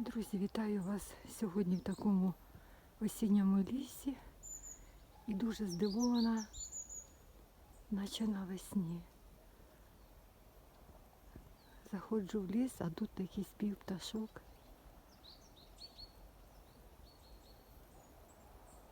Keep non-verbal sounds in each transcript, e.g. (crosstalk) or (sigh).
Друзі, вітаю вас сьогодні в такому осінньому лісі і дуже здивована, наче навесні. Заходжу в ліс, а тут такий спів пташок.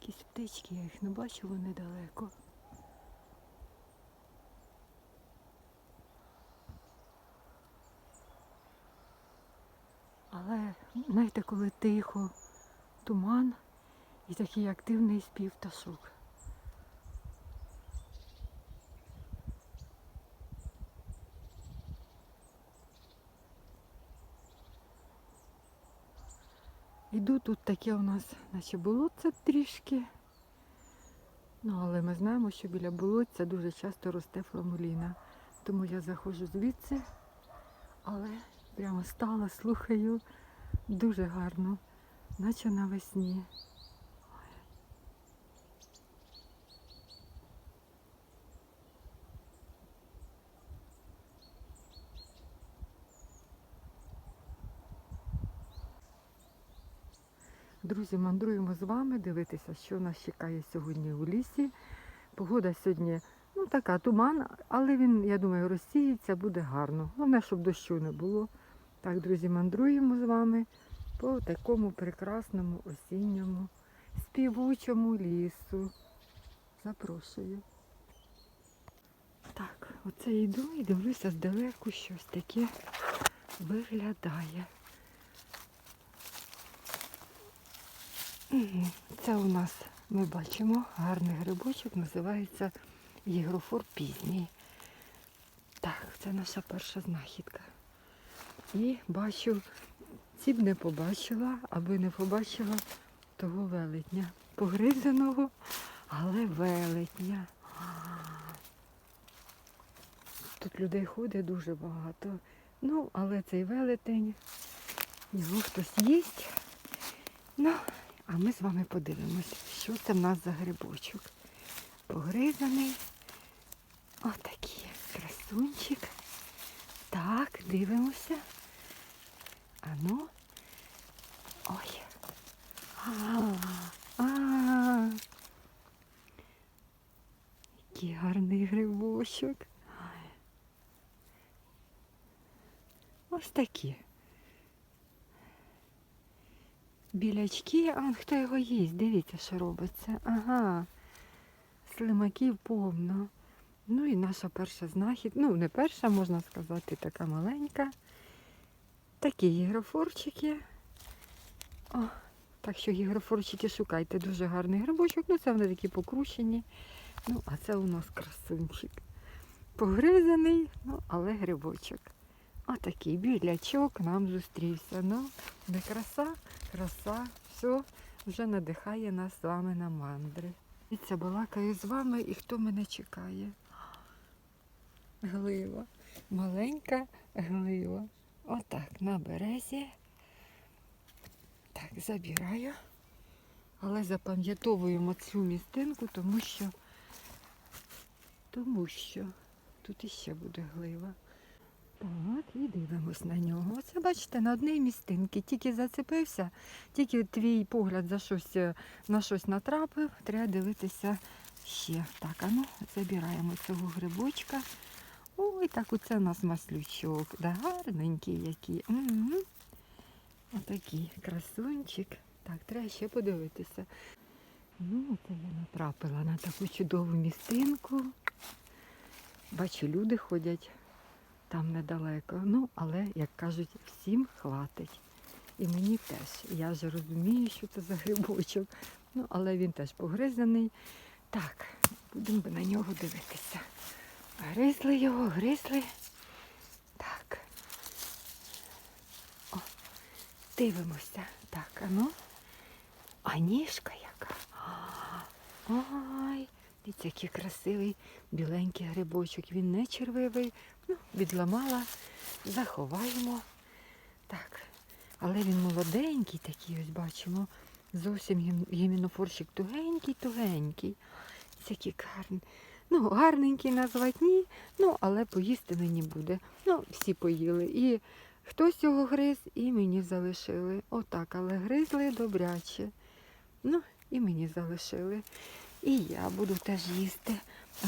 Якісь птички, я їх не бачу, вони далеко. Але знаєте, коли тихо, туман і такий активний спів пташок. Іду тут таке у нас, наче болотце трішки. Ну, але ми знаємо, що біля болотця дуже часто росте фламуліна. Тому я заходжу звідси, але прямо стала, слухаю. Дуже гарно, наче навесні. Друзі, мандруємо з вами дивитися, що нас чекає сьогодні у лісі. Погода сьогодні ну, така туман, але він, я думаю, розсіється, буде гарно. Головне, щоб дощу не було. Так, друзі, мандруємо з вами по такому прекрасному осінньому співучому лісу. Запрошую. Так, оце йду і дивлюся здалеку, щось таке виглядає. Це у нас, ми бачимо, гарний грибочок, називається єгрофор пізній. Так, це наша перша знахідка. І бачу, ці б не побачила, аби не побачила того велетня. Погризаного, але велетня. Тут людей ходить дуже багато. Ну, але цей велетень, його хтось їсть. Ну, а ми з вами подивимось, що це в нас за грибочок. Погризаний. Отакий красунчик. Так, дивимося. А ну. Ой. А, а. Який гарний грибочок. Ось такі. Білячки, а хто його їсть? Дивіться, що робиться. Ага. Слимаків повно. Ну і наша перша знахід, ну не перша, можна сказати, така маленька. Такі гігрофорчики. О, так що гігрофорчики шукайте. Дуже гарний грибочок. Ну це вони такі покручені. Ну, а це у нас красунчик. Погризаний, ну, але грибочок. Отакий білячок нам зустрівся. Ну, не краса, краса, все вже надихає нас з вами на мандри. І це балакаю з вами і хто мене чекає. Глива. Маленька глива. Отак, на березі. Так, забираю. Але запам'ятовуємо цю містинку, тому що, тому що тут іще буде глива. Так, і дивимось на нього. Оце, бачите, на одній містинці. Тільки зацепився, тільки твій погляд за щось, е, на щось натрапив, треба дивитися ще. Так, а ну, забираємо цього грибочка. Ой, так оце у нас маслючок. Да, гарненький який. Угу. Отакий красунчик. Так, треба ще подивитися. Ну, це я натрапила на таку чудову містинку. Бачу, люди ходять там недалеко. Ну, але, як кажуть, всім хватить. І мені теж. Я вже розумію, що це за грибочок. Ну, але він теж погризаний. Так, будемо на нього дивитися. Гризли його, гризли. Так. О, дивимося. Так, а ну. А ніжка яка. Ой, дивіться, який красивий біленький грибочок. Він не червивий. Ну, відламала, заховаємо. Так. Але він молоденький такий, ось бачимо. Зовсім гім- гімінофорчик тугенький-тугенький. Ось який гарний. Ну, гарненький назвати ні, ну, але поїсти мені буде. Ну, всі поїли. І Хтось його гриз і мені залишили. Отак, але гризли добряче. Ну, і мені залишили. І я буду теж їсти.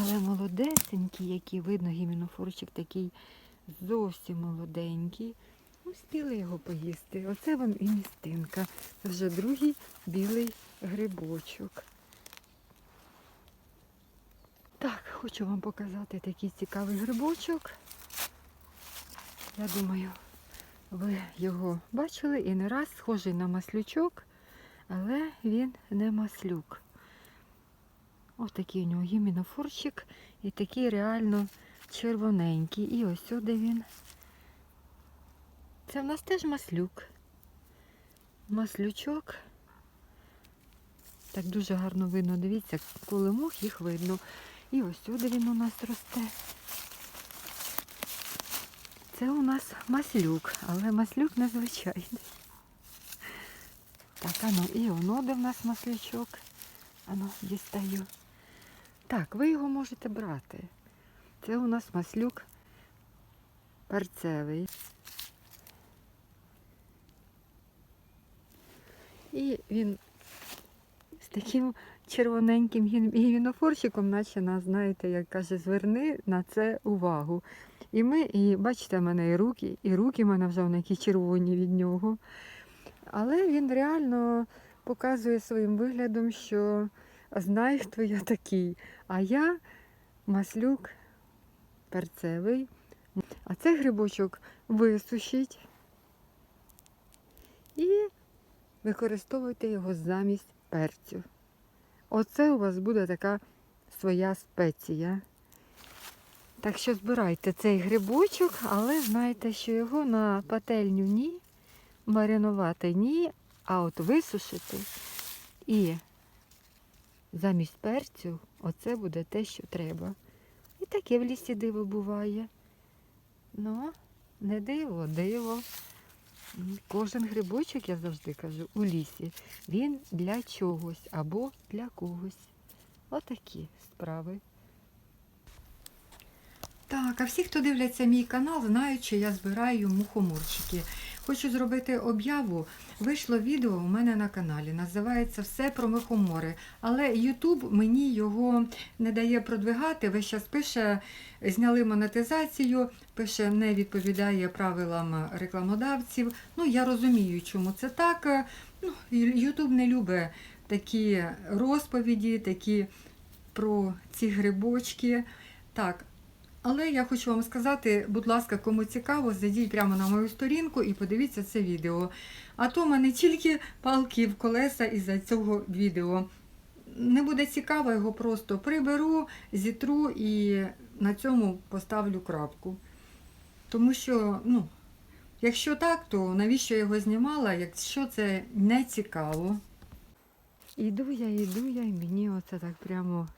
Але молодесенький, який видно, гімінофорчик такий зовсім молоденький. Успіли його поїсти. Оце вам і містинка. Вже другий білий грибочок. Так, хочу вам показати такий цікавий грибочок. Я думаю, ви його бачили і не раз схожий на маслючок, але він не маслюк. Ось такий у нього гімінофорчик і такий реально червоненький. І ось сюди він. Це в нас теж маслюк. Маслючок. Так дуже гарно видно, дивіться, коли мох їх видно. І ось сюди він у нас росте. Це у нас маслюк, але маслюк незвичайний. Так, ану, і воно де в нас маслючок. Ану, дістаю. Так, ви його можете брати. Це у нас маслюк перцевий. І він з таким червоненьким гін- наче нас, знаєте, як каже, зверни на це увагу. І ми, і бачите, в мене і руки, і руки в мене вже вони які червоні від нього. Але він реально показує своїм виглядом, що знає, хто я такий. А я маслюк перцевий. А це грибочок висушіть і використовуйте його замість перцю. Оце у вас буде така своя спеція. Так що збирайте цей грибочок, але знайте, що його на пательню ні, маринувати ні, а от висушити і замість перцю оце буде те, що треба. І таке в лісі диво буває. Ну, не диво, диво. Кожен грибочок, я завжди кажу, у лісі, він для чогось або для когось. Отакі справи. Так, а всі, хто дивляться мій канал, знають, що я збираю мухоморчики. Хочу зробити об'яву. Вийшло відео у мене на каналі. Називається Все про мухомори. Але YouTube мені його не дає продвигати. Весь час пише, зняли монетизацію, пише, не відповідає правилам рекламодавців. Ну, я розумію, чому це так. Ну, не любить такі розповіді, такі про ці грибочки. Так, але я хочу вам сказати, будь ласка, кому цікаво, зайдіть прямо на мою сторінку і подивіться це відео. А то в мене тільки палки в колеса із-за цього відео. Не буде цікаво, його просто приберу, зітру і на цьому поставлю крапку. Тому що, ну, якщо так, то навіщо я його знімала, якщо це не цікаво. Іду я, іду я, і мені оце так прямо,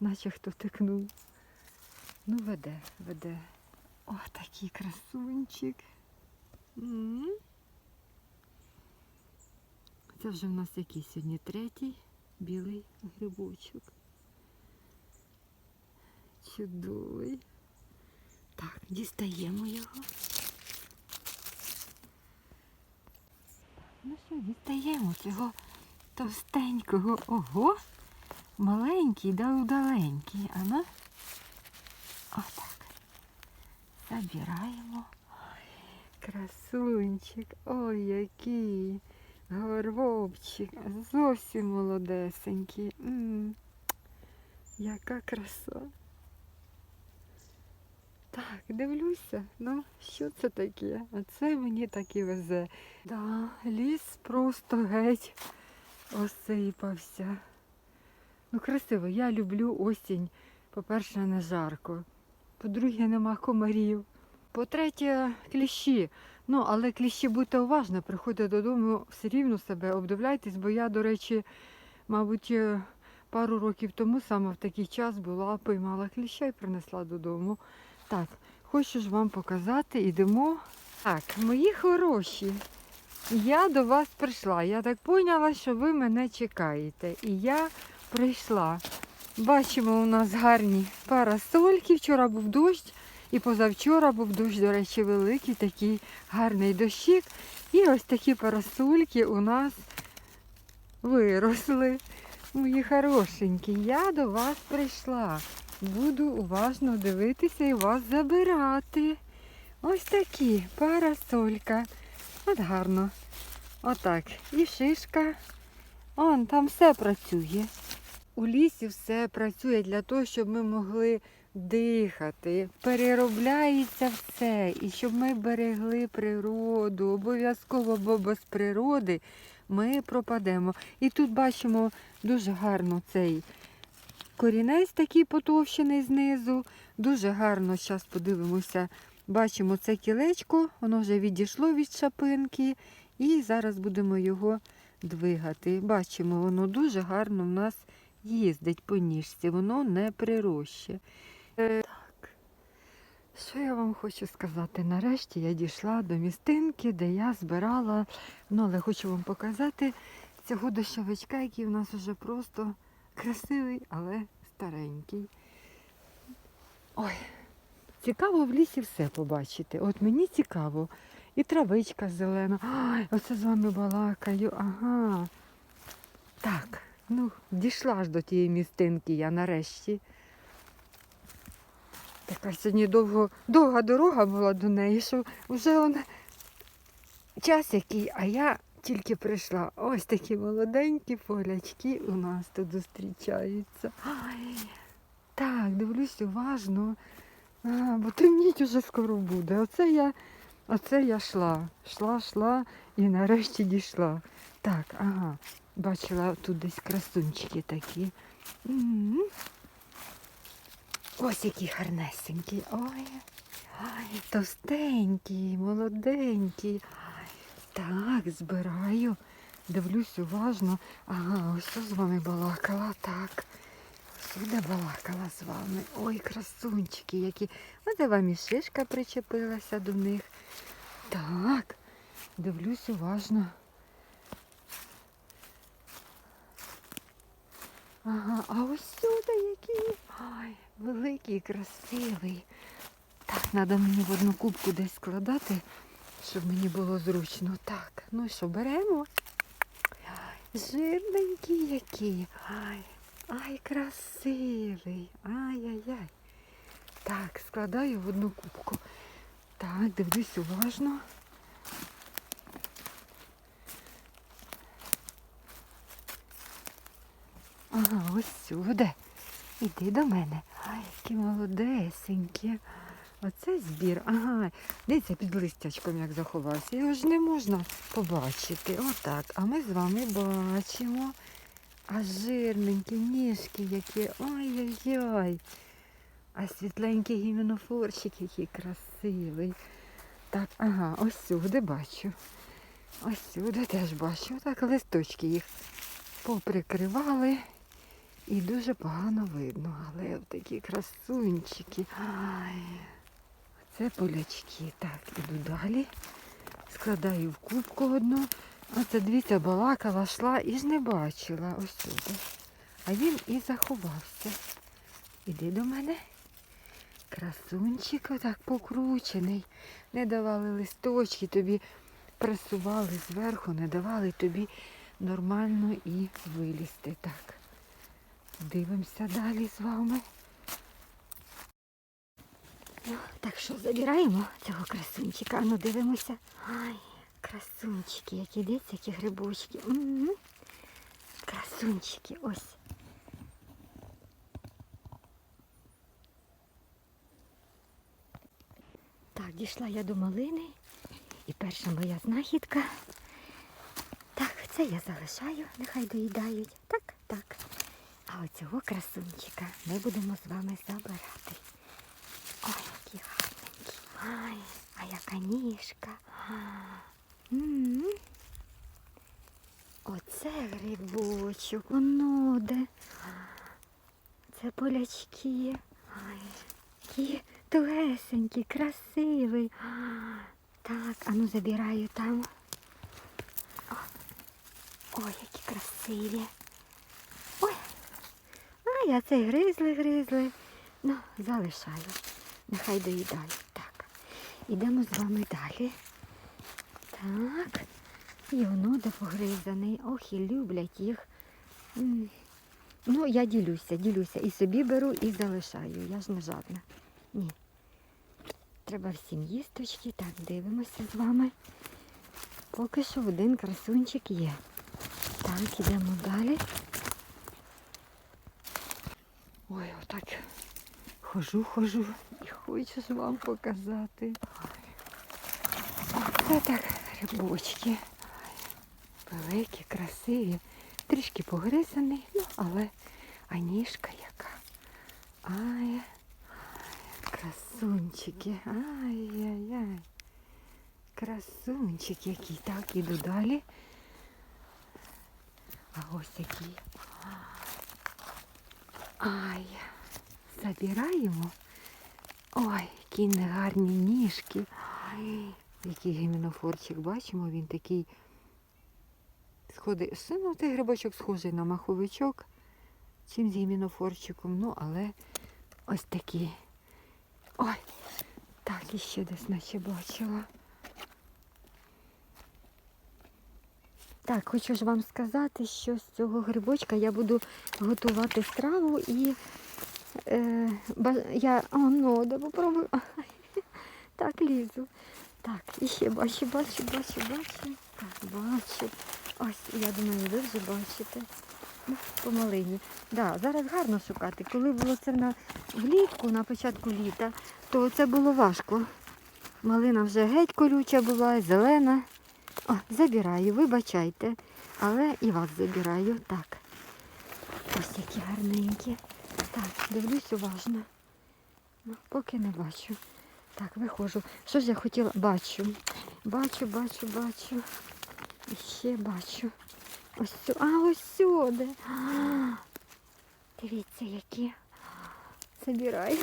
наче хто тикнув. Ну, веде, веде. О, такий красунчик. Це вже в нас який сьогодні третій білий грибочок. Чудовий. Так, дістаємо його. Ну що, дістаємо цього товстенького. Ого! Маленький да удаленький. А ну? Отак. Забираємо. Ой, красунчик. Ой, який горобчик. Зовсім молодесенький. М, Яка краса. Так, дивлюся. Ну, що це таке? А це мені так і везе. Да, ліс просто геть осипався. Ну, красиво, я люблю осінь. По-перше, не жарко. По-друге, нема комарів. По-третє, кліщі. Ну, але кліщі будьте уважні, приходьте додому, все рівно себе обдивляйтесь, бо я, до речі, мабуть, е, пару років тому саме в такий час була, поймала кліща і принесла додому. Так, хочу ж вам показати, ідемо. Так, мої хороші, я до вас прийшла. Я так поняла, що ви мене чекаєте. І я прийшла. Бачимо, у нас гарні парасольки. Вчора був дощ, І позавчора був дощ, до речі, великий, такий гарний дощик. І ось такі парасольки у нас виросли. Мої хорошенькі, я до вас прийшла. Буду уважно дивитися і вас забирати. Ось такі парасолька. От гарно. Отак. І шишка. Он там все працює. У лісі все працює для того, щоб ми могли дихати. Переробляється все. І щоб ми берегли природу. Обов'язково, бо без природи ми пропадемо. І тут бачимо дуже гарно цей корінець такий потовщений знизу. Дуже гарно, зараз подивимося. Бачимо це кілечко, воно вже відійшло від шапинки. І зараз будемо його двигати. Бачимо, воно дуже гарно в нас їздить по ніжці, воно не прироще. Так, що я вам хочу сказати? Нарешті я дійшла до містинки, де я збирала, ну але хочу вам показати цього дощовичка, який у нас вже просто красивий, але старенький. Ой, цікаво в лісі все побачити. От мені цікаво. І травичка зелена. Ай, оце з вами балакаю. Ага. Так, ну, дійшла ж до тієї містинки я нарешті. Така сьогодні довго, довга дорога була до неї, що вже он час який, а я тільки прийшла. Ось такі молоденькі полячки у нас тут зустрічаються. Ай, так, дивлюсь уважно, а, бо темніть уже скоро буде. Оце я, оце я йшла. Йшла, йшла і нарешті дійшла. Так, ага. Бачила тут десь красунчики такі. Ось які гарнесенькі. Ой, ой, товстенькі, молоденькі. Так, збираю. Дивлюсь уважно. Ага, ось що з вами балакала. Так. Сюди балакала з вами. Ой, красунчики які. Оце вам і шишка причепилася до них. Так, дивлюсь уважно. Ага, а ось сюди який. Ай, великий, красивий. Так, треба мені в одну кубку десь складати, щоб мені було зручно. Так, ну що, беремо? Жирненький який. Ай, ай, красивий. Ай-яй-яй. Так, складаю в одну кубку. Так, дивлюсь уважно. Ага, ось сюди. Іди до мене. Ай, які молодесенькі. Оце збір. Ага, дивіться під листячком, як заховався. Його ж не можна побачити. Отак. А ми з вами бачимо. А жирненькі ніжки які. Ой-ой-ой. А світленький гіменофорчик, який красивий. Так, ага, ось сюди бачу. Ось сюди теж бачу. Так листочки їх поприкривали. І дуже погано видно, але такі красунчики. Ай, це полячки. Так, іду далі. Складаю в кубку одну. Оце дивіться, балакала, йшла і ж не бачила ось. А він і заховався. Іди до мене. Красунчик отак покручений. Не давали листочки, тобі пресували зверху, не давали тобі нормально і вилізти. Так. Дивимося далі з вами. Ну, так що забираємо цього красунчика. Ну дивимося. Ай, красунчики, які дивіться, які грибочки. М-м. Красунчики, ось. Так, дійшла я до малини. І перша моя знахідка. Так, це я залишаю, нехай доїдають. Так, так. А оцього красунчика ми будемо з вами забирати. Ой, який гарненький. Ай, а яка ніжка. Оце грибочок, воно де. Це полячки. Ай, які тугесенькі, красивий. Так, а ну забираю там. Ой, які красиві. А я це гризли, гризли. Ну, залишаю. Нехай доїдають. Так. Ідемо з вами далі. Так. І воно де погризаний. Ох, і люблять їх. Ну, я ділюся, ділюся. І собі беру, і залишаю. Я ж не жадна. Ні. Треба всім їсточки. Так, дивимося з вами. Поки що один красунчик є. Так, ідемо далі. Ой, отак хожу, хожу і хочу ж вам показати. Це так грибочки. Великі, красиві, трішки погризані, ну, але а ніжка яка. Ай, красунчики. Ай-яй-яй. Красунчик який. Так, іду далі. А ось який. Ай, забираємо. Ой, які негарні ніжки. Ай, який гімінофорчик, бачимо, він такий сходи. Ну, цей грибочок схожий на маховичок, чим з гімінофорчиком, ну, але ось такий. Ой, так, і ще десь наче бачила. Так, хочу ж вам сказати, що з цього грибочка я буду готувати страву і е, я а, ну, да попробую. (laughs) Так, лізу. Так, і ще бачу, бачу, бачу, бачу. Так, бачу. Ось, я думаю, ви вже бачите. Ну, по малині. Да, зараз гарно шукати. Коли було це на влітку, на початку літа, то це було важко. Малина вже геть колюча була, зелена. О, забираю, вибачайте. Але і вас забираю. Так. Ось які гарненькі. Так, дивлюсь уважно. Ну, поки не бачу. Так, виходжу. Що ж я хотіла? Бачу. Бачу, бачу, бачу. І ще бачу. Ось сю- А, ось сюди. Дивіться, які. Забираю.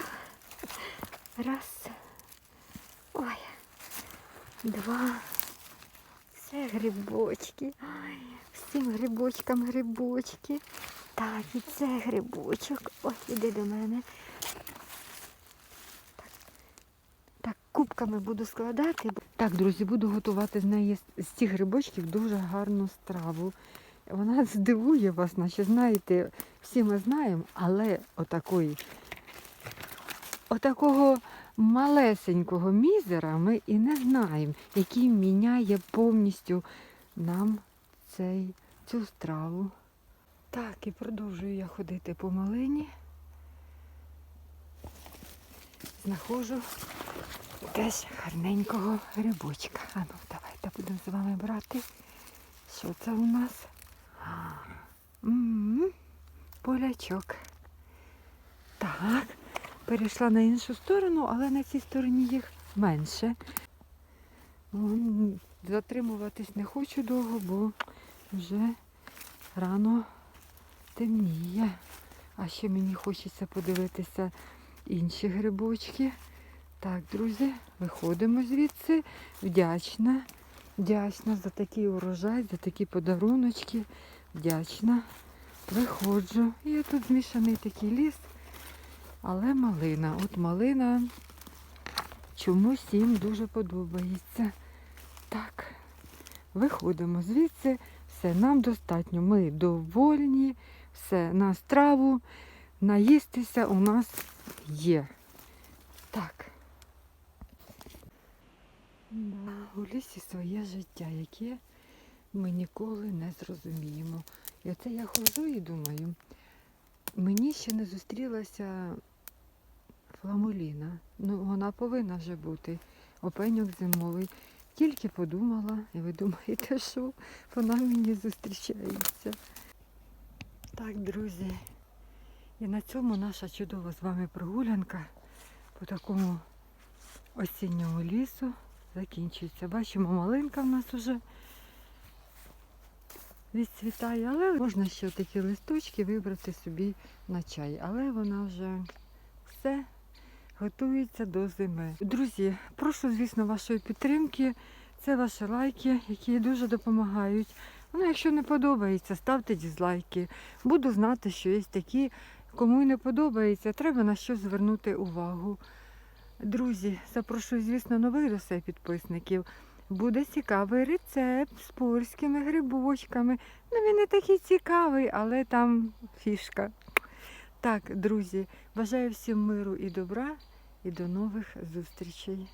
Раз. Ой. Два. Це грибочки. Ой, всім грибочкам грибочки. Так, і це грибочок. Ось іди до мене. Так, так кубками буду складати. Так, друзі, буду готувати з неї з цих грибочків дуже гарну страву. Вона здивує вас, наче знаєте, всі ми знаємо, але отакої, отакого малесенького мізера ми і не знаємо, який міняє повністю нам цей, цю страву. Так, і продовжую я ходити по малині. Знаходжу теж гарненького грибочка. А ну, давайте будемо з вами брати. Що це у нас? М, Полячок. Так, перейшла на іншу сторону, але на цій стороні їх менше. Затримуватись не хочу довго, бо вже рано темніє. А ще мені хочеться подивитися інші грибочки. Так, друзі, виходимо звідси. Вдячна. Вдячна за такий урожай, за такі подаруночки. Вдячна. Виходжу. І тут змішаний такий ліс, але малина. От малина чомусь їм дуже подобається. Так, виходимо звідси. Все, нам достатньо. Ми довольні, все, на страву, наїстися у нас є. Так. Да, у лісі своє життя, яке ми ніколи не зрозуміємо. І оце я ходжу і думаю, мені ще не зустрілася фламуліна. Ну, вона повинна вже бути. Опеньок зимовий. Тільки подумала, і ви думаєте, що вона мені зустрічається. Так, друзі, і на цьому наша чудова з вами прогулянка по такому осінньому лісу закінчується. Бачимо, малинка в нас вже відцвітає, але можна ще такі листочки вибрати собі на чай. Але вона вже все готується до зими. Друзі, прошу, звісно, вашої підтримки. Це ваші лайки, які дуже допомагають. Ну, якщо не подобається, ставте дізлайки. Буду знати, що є такі, кому не подобається, треба на що звернути увагу. Друзі, запрошую, звісно, нових до себе підписників. Буде цікавий рецепт з польськими грибочками. Ну, він не такий цікавий, але там фішка. Так, друзі, бажаю всім миру і добра і до нових зустрічей.